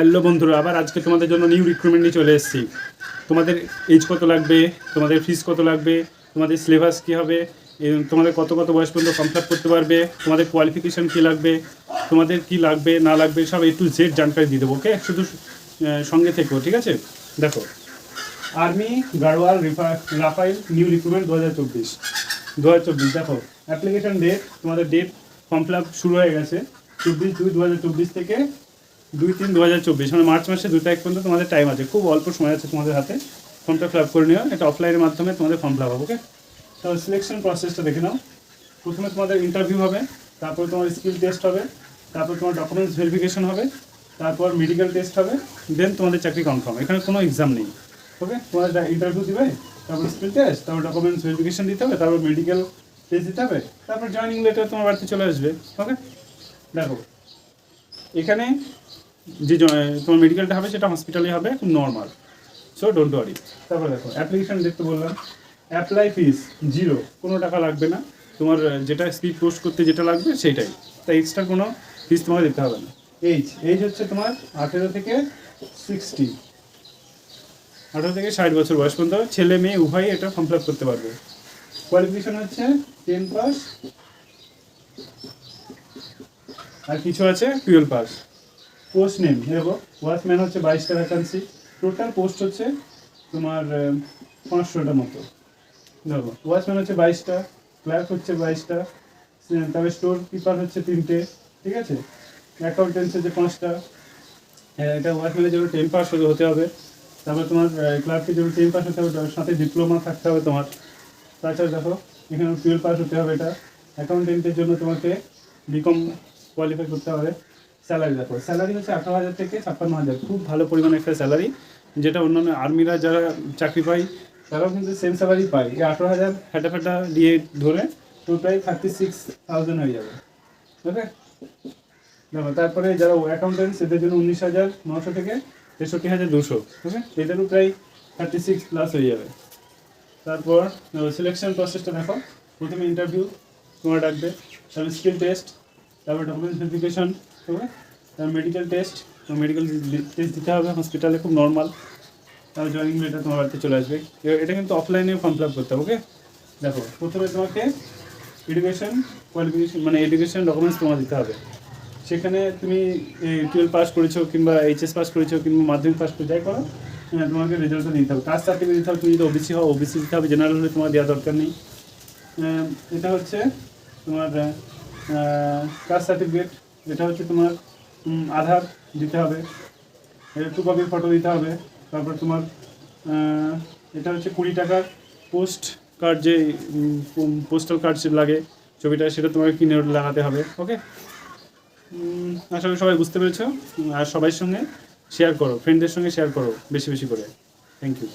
Hello বন্ধুরা, আবার আজকে তোমাদের জন্য নিউ রিক্রুটমেন্ট নিয়ে চলে এসেছি। তোমাদের এজ কত লাগবে? তোমাদের ফিস কত লাগবে? তোমাদের সিলেবাস কী হবে? তোমাদের কত কত বয়স পর্যন্ত কমপ্লিট করতে পারবে? তোমাদের কোয়ালিফিকেশান কী লাগবে? তোমাদের কি লাগবে, না লাগবে, সব এ টু জেড জানকারি দিয়ে দেবো ওকে শুধু সঙ্গে থেকো, ঠিক আছে? দেখো আর্মি গাড়োয়াল রিফা- রাফাইল নিউ রিক্রুটমেন্ট দু হাজার চব্বিশ। দু হাজার চব্বিশ, দেখো অ্যাপ্লিকেশান ডেট তোমাদের ডেট ফর্ম ফিল শুরু হয়ে গেছে। চব্বিশ দুই দু হাজার চব্বিশ থেকে দুই তিন দু হাজার চব্বিশ মানে মার্চ মাসে দুই তারিখ পর্যন্ত তোমাদের টাইম আছে। খুব অল্প সময় আছে তোমাদের হাতে। ফর্মটা ফিল আপ করে নিও। এটা অফলাইনের মাধ্যমে তোমাদের ফর্ম ফিল আপ ওকে তো সিলেকশন প্রসেসটা দেখে নাও। প্রথমে তোমাদের ইন্টারভিউ হবে, তারপর তোমার স্কিল টেস্ট হবে, তারপর তোমার ডকুমেন্টস ভেরিফিকেশন হবে, তারপর মেডিকেল টেস্ট হবে দেন তোমাদের চাকরি কনফার্ম এখানে কোনো এক্সাম নেই ওকে তোমাদের ইন্টারভিউ দিবে, তারপর স্কিল টেস্ট তারপর ডকুমেন্টস ভেরিফিকেশন দিতে হবে, তারপর মেডিকেল টেস্ট দিতে হবে, তারপর জয়েনিং লেটার তোমার বাড়িতে চলে আসবে ওকে দেখো, এখানে যে তোমার মেডিকেলটা হবে, সেটা হসপিটালে হবে নর্মাল সো ডোন্ট ওয়ারি তারপর দেখো অ্যাপ্লিকেশন দেখতে বললাম। অ্যাপ্লাই ফিস জিরো কোনো টাকা লাগবে না। তোমার যেটা স্পিড পোস্ট করতে যেটা লাগবে, সেইটাই। তাই এক্সট্রা কোনো ফিস তোমাকে দিতে হবে না। এইজ এইজ হচ্ছে তোমার আঠেরো থেকে সিক্সটি আঠারো থেকে ষাট বছর বয়স পর্যন্ত ছেলে মেয়ে উভয়ই এটা ফর্ম ফিল করতে পারবে। কোয়ালিফিকেশন হচ্ছে টেন পাস আর কিছু আছে টুয়েলভ পাস পোস্ট নেম দেখো ওয়াচম্যান হচ্ছে বাইশটা ভ্যাকান্সি টোটাল পোস্ট হচ্ছে তোমার পাঁচশোটা মতো। দেখো ওয়াচম্যান হচ্ছে বাইশটা ক্লার্ক হচ্ছে বাইশটা তারপরে স্টোর কিপার হচ্ছে তিনটে ঠিক আছে? অ্যাকাউন্টেন্স হচ্ছে পাঁচটা। হ্যাঁ, এটা ওয়াচম্যানের জন্য টেন পাস হতে হবে। তারপর তোমার ক্লার্কের জন্য টেন পাস হতে হবে সাথে ডিপ্লোমা থাকতে হবে তোমার। তাছাড়া দেখো এখানে টুয়েলভ পাস হতে হবে এটা। অ্যাকাউন্টেন্টের জন্য তোমাকে বিকম কোয়ালিফাই করতে হবে। স্যালারি দেখো স্যালারি হচ্ছে আঠারো হাজার থেকে ছাপ্পান্ন হাজার। খুব ভালো পরিমাণে একটা স্যালারি যেটা অন্যান্য আর্মিরা যারা চাকরি পায়, তারাও কিন্তু সেম স্যালারি পায়। এই আঠারো হাজার ফ্যাটা ফ্যাটা দিয়ে ধরে তো প্রায় থার্টি সিক্স থাউজেন্ড হয়ে যাবে। ওকে দেখো, তারপরে যারা অ্যাকাউন্টেন্টস এদের জন্য উনিশ হাজার নশো থেকে তেষট্টি হাজার দুশো। ওকে এদেরও প্রায় থার্টি সিক্স প্লাস হয়ে যাবে। তারপর সিলেকশন প্রসেসটা দেখো। প্রথমে ইন্টারভিউ তোমার ডাকবে, তারপর স্কিল টেস্ট তারপর ডকুমেন্টস ভেরিফিকেশন তারপর মেডিকেল টেস্ট মেডিকেল টেস্ট দিতে হবে হসপিটালে খুব নর্মাল তারপর জয়েনিং লেটার তোমার বাড়িতে চলে আসবে। এটা কিন্তু অফলাইনে ফর্ম ফিল আপ করতে হবে ওকে দেখো প্রথমে তোমাকে এডুকেশন কোয়ালিফিকেশন মানে এডুকেশন ডকুমেন্টস তোমার দিতে হবে। সেখানে তুমি টুয়েলভ পাস করেছ কিংবা এইচএস পাস করেছ কিংবা মাধ্যমিক পাস করে যাই করো হ্যাঁ, তোমাকে রেজাল্টটা দিতে হবে। কাস্ট সার্টিফিকেট দিতে হবে তুমি যদি ওবিসি হও ওবিসি দিতে হবে জেনারেল হলে তোমার দেওয়া দরকার নেই। এটা হচ্ছে তোমার কাস্ট সার্টিফিকেট এটা হচ্ছে তোমার আধার দিতে হবে টু কপি ফটো দিতে হবে, তারপর তোমার এটা হচ্ছে কুড়ি টাকার পোস্ট কার্ড যে পোস্টাল কার্ড লাগে ছবিটা, সেটা তোমাকে কিনে লাগাতে হবে ওকে করি সবাই বুঝতে পেরেছ, আর সবার সঙ্গে শেয়ার করো ফ্রেন্ডদের সঙ্গে শেয়ার করো, বেশি বেশি করে থ্যাংক ইউ